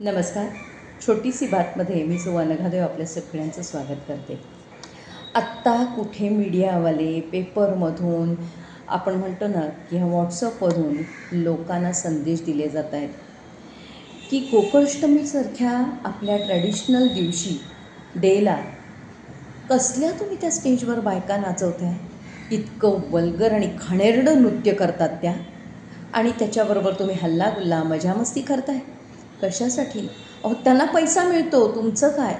नमस्कार. छोटीशी बातमध्ये मी सुवर्ण घादेव आपल्या सगळ्यांचं स्वागत करते. आत्ता कुठे मीडियावाले पेपरमधून आपण म्हणतो ना किंवा व्हॉट्सअपवरून लोकांना संदेश दिले जात आहेत की गोकुळाष्टमीसारख्या आपल्या ट्रॅडिशनल दिवशी डेला कसल्या तुम्ही त्या स्टेजवर बायका नाचवताय? इतकं वल्गर आणि खणेरडं नृत्य करतात त्या. आणि त्याच्याबरोबर तुम्ही हल्ला गुल्ला करताय. कशासाठी? अहो त्यांना पैसा मिळतो. तुमचं काय?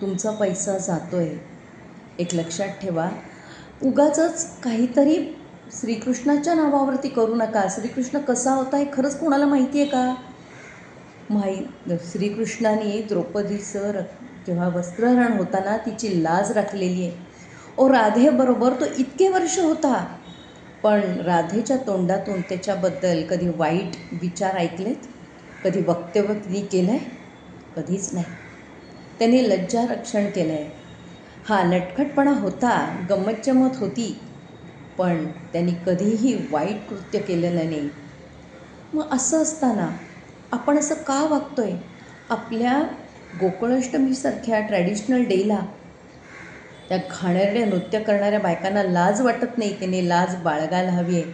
तुमचा पैसा जातो आहे एक लक्षात ठेवा. उगाचंच काहीतरी श्रीकृष्णाच्या नावावरती करू नका. श्रीकृष्ण कसा होता हे खरंच कोणाला माहिती आहे का? माही श्रीकृष्णाने द्रौपदीचं र जेव्हा वस्त्रहरण होताना तिची लाज राखलेली आहे. ओ राधेबरोबर तो इतके वर्ष होता. पण राधेच्या तोंडातून त्याच्याबद्दल कधी वाईट विचार ऐकलेत? कधी वक्तव्य केलं आहे कधीच नाही. त्याने लज्जारक्षण केलं आहे हा नटखटपणा होता गंमतजमत होती पण त्यांनी कधीही वाईट कृत्य केलेलं नाही. मग असं असताना आपण असं का वागतो आहे आपल्या गोकुळाष्टमीसारख्या ट्रॅडिशनल डेला त्या घाणेरड्या नृत्य करणाऱ्या बायकांना लाज वाटत नाही त्याने लाज बाळगायला हवी आहे.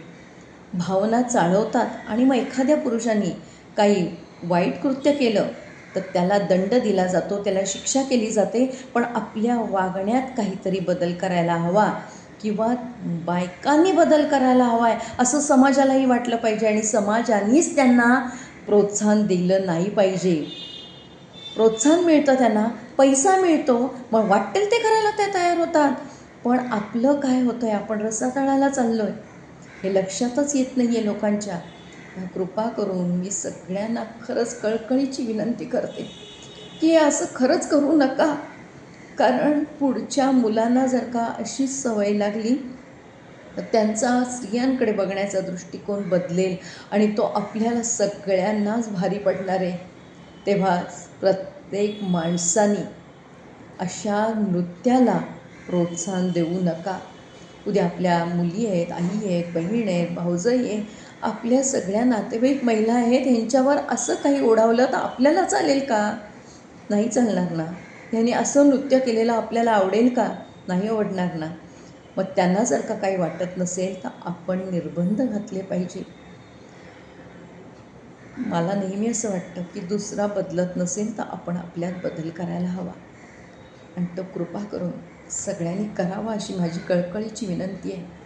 भावना चाळवतात आणि मग एखाद्या पुरुषांनी काही वाईट कृत्य केलं तर त्याला दंड दिला जातो त्याला शिक्षा केली जाते पण आपल्या वागण्यात काहीतरी बदल करायला हवा किंवा बायकांनी बदल करायला हवा आहे असं समाजालाही वाटलं पाहिजे आणि समाजानेच त्यांना प्रोत्साहन दिलं नाही पाहिजे. प्रोत्साहन मिळतं त्यांना पैसा मिळतो मग वाटेल ते करायला त्या तयार होतात. पण आपलं काय होतं आहे आपण रसातळाला चाललो आहे हे लक्षातच येत नाही आहे लोकांच्या. कृपा करून मी सगळ्यांना खरंच कळकळीची विनंती करते की असं खरंच करू नका. कारण पुढच्या मुलांना जर का अशीच सवय लागली तर त्यांचा स्त्रियांकडे बघण्याचा दृष्टिकोन बदलेल आणि तो आपल्याला सगळ्यांनाच भारी पडणार आहे. तेव्हा प्रत्येक माणसाने अशा नृत्याला प्रोत्साहन देऊ नका. उद्या आपल्या मुली आहेत आई आहेत बहीण आहेत भाऊजई आहे आपल्या सगळ्या नातेवाईक महिला आहेत ह्यांच्यावर असं काही ओढावलं तर आपल्याला चालेल का? नाही चालणार ना. ह्याने असं नृत्य केलेलं आपल्याला आवडेल का? नाही आवडणार ना. मग त्यांना जर का काही वाटत नसेल तर आपण निर्बंध घातले पाहिजे. मला नेहमी असं वाटतं की दुसरा बदलत नसेल तर आपण आपल्यात बदल करायला हवा. आणि तो कृपा करून सगळ्यांनी करावा अशी माझी कळकळीची विनंती आहे.